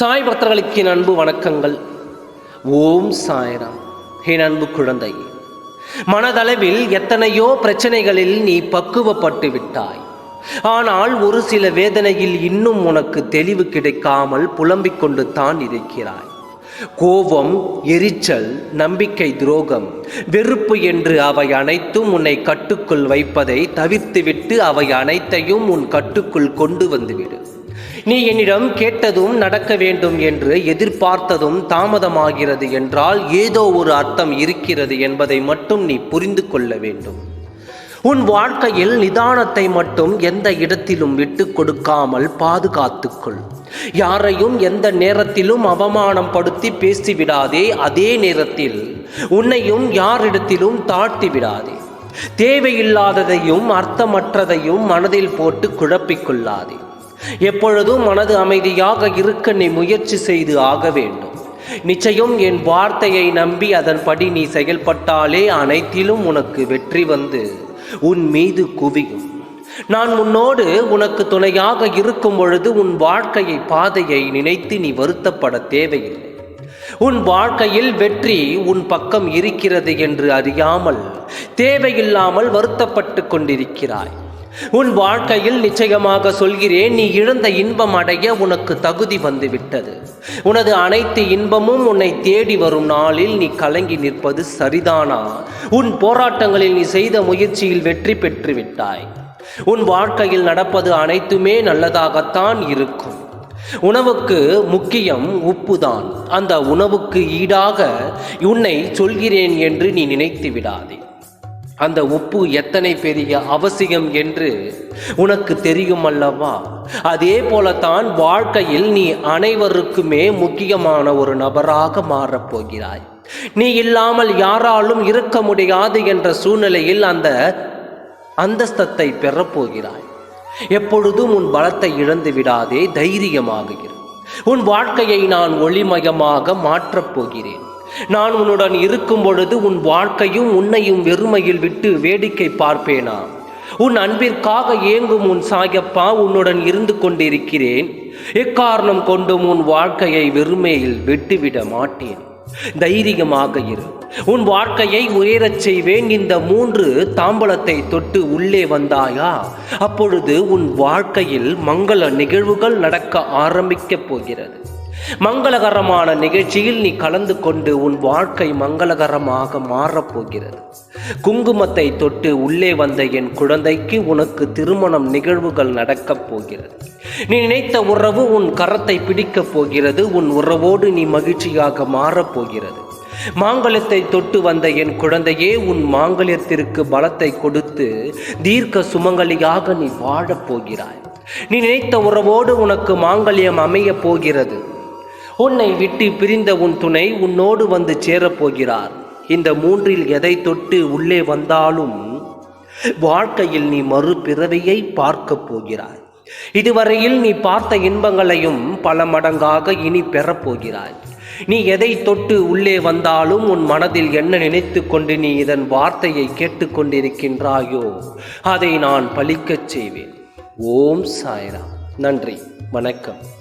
சாய் பக்தர்களுக்கு என் அன்பு வணக்கங்கள். ஓம் சாய்ராம். என் அன்பு குழந்தை மனதளவில் எத்தனையோ பிரச்சனைகளில் நீ பக்குவப்பட்டு விட்டாய். ஆனால் ஒரு சில வேதனையில் இன்னும் உனக்கு தெளிவு கிடைக்காமல் புலம்பிக் கொண்டு தான் இருக்கிறாய். கோபம் எரிச்சல் நம்பிக்கை துரோகம் வெறுப்பு என்று அவை அனைத்தும் உன்னை கட்டுக்குள் வைப்பதை தவிர்த்துவிட்டு அவை அனைத்தையும் உன் கட்டுக்குள் கொண்டு வந்துவிடு. நீ என்னிடம் கேட்டதும் நடக்க வேண்டும் என்று எதிர்பார்த்ததும் தாமதமாகிறது என்றால் ஏதோ ஒரு அர்த்தம் இருக்கிறது என்பதை மட்டும் நீ புரிந்து கொள்ள வேண்டும். உன் வாழ்க்கையில் நிதானத்தை மட்டும் எந்த இடத்திலும் விட்டு கொடுக்காமல் பாதுகாத்துக்கொள். யாரையும் எந்த நேரத்திலும் அவமானம் படுத்தி பேசிவிடாதே அதே நேரத்தில் உன்னையும் யாரிடத்திலும் தாழ்த்தி விடாதே தேவையில்லாததையும் அர்த்தமற்றதையும் மனதில் போட்டு குழப்பிக்கொள்ளாதே எப்பொழுதும் மனது அமைதியாக இருக்க நீ முயற்சி செய்து ஆக வேண்டும். நிச்சயம் என் வார்த்தையை நம்பி அதன்படி நீ செயல்பட்டாலே அனைத்திலும் உனக்கு வெற்றி வந்து உன் மீது குவியும். நான் உன்னோடு உனக்கு துணையாக இருக்கும் பொழுது உன் வாழ்க்கையை பாதையை நினைத்து நீ வருத்தப்பட தேவையில்லை. உன் வாழ்க்கையில் வெற்றி உன் பக்கம் இருக்கிறது என்று அறியாமல் தேவையில்லாமல் வருத்தப்பட்டு கொண்டிருக்கிறாய். உன் வாழ்க்கையில் நிச்சயமாக சொல்கிறேன் நீ இழந்த இன்பம் அடைய உனக்கு தகுதி வந்துவிட்டது. உனது அனைத்து இன்பமும் உன்னை தேடி வரும் நாளில் நீ கலங்கி நிற்பது சரிதானா? உன் போராட்டங்களில் நீ செய்த முயற்சியில் வெற்றி பெற்று விட்டாய் உன் வாழ்க்கையில் நடப்பது அனைத்துமே நல்லதாகத்தான் இருக்கும். உணவுக்கு முக்கியம் உப்புதான். அந்த உணவுக்கு ஈடாக உன்னை சொல்கிறேன் என்று நீ நினைத்து விடாதே. அந்த உப்பு எத்தனை பெரிய அவசியம் என்று உனக்கு தெரியும் அல்லவா? அதே போலத்தான் வாழ்க்கையில் நீ அனைவருக்குமே முக்கியமான ஒரு நபராக மாறப்போகிறாய். நீ இல்லாமல் யாராலும் இருக்க முடியாது என்ற சூழ்நிலையில் அந்த அந்தஸ்தத்தை பெறப்போகிறாய். எப்பொழுதும் உன் பலத்தை இழந்து விடாதே தைரியமாக உன் வாழ்க்கையை நான் ஒளிமயமாக மாற்றப் போகிறேன். நான் உன்னுடன் இருக்கும் பொழுது உன் வாழ்க்கையும் உன்னையும் வெறுமையில் விட்டு வேடிக்கை பார்ப்பேனா? உன் அன்பிற்காக ஏங்கும் உன் சாயப்பா உன்னுடன் இருந்து கொண்டிருக்கிறேன். எக்காரணம் கொண்டும் உன் வாழ்க்கையை வெறுமையில் விட்டுவிட மாட்டேன். தைரியமாக இரு. உன் வாழ்க்கையை உயரச் செய்வேன். இந்த மூன்று தாம்பலத்தை தொட்டு உள்ளே வந்தாயா? அப்பொழுது உன் வாழ்க்கையில் மங்கள நிகழ்வுகள் நடக்க ஆரம்பிக்கப் போகிறது. மங்களகரமான நிகழ்ச்சியில் நீ கலந்து கொண்டு உன் வாழ்க்கை மங்களகரமாக மாறப்போகிறது. குங்குமத்தை தொட்டு உள்ளே வந்த என் குழந்தைக்கு உனக்கு திருமணம் நிகழ்வுகள் நடக்கப் போகிறது. நீ நினைத்த உறவு உன் கரத்தை பிடிக்கப் போகிறது உன் உறவோடு நீ மகிழ்ச்சியாக மாறப்போகிறது மாங்கல்யத்தை தொட்டு வந்த என் குழந்தையே உன் மாங்கல்யத்திற்கு பலத்தை கொடுத்து தீர்க்க சுமங்கலியாக நீ வாழப் போகிறாய். நீ நினைத்த உறவோடு உனக்கு மாங்கல்யம் அமையப் போகிறது. உன்னை விட்டு பிரிந்த உன் துணை உன்னோடு வந்து சேரப்போகிறார். இந்த மூன்றில் எதை தொட்டு உள்ளே வந்தாலும் வாழ்க்கையில் நீ மறுபிறவியை பார்க்கப் போகிறாய். இதுவரையில் நீ பார்த்த இன்பங்களையும் பல மடங்காக இனி பெறப்போகிறாய் நீ எதை தொட்டு உள்ளே வந்தாலும் உன் மனதில் என்ன நினைத்து கொண்டு நீ இதன் வார்த்தையை கேட்டுக்கொண்டிருக்கின்றாயோ அதை நான் பலிக்கச் செய்வேன். ஓம் சாய்ராம். நன்றி. வணக்கம்.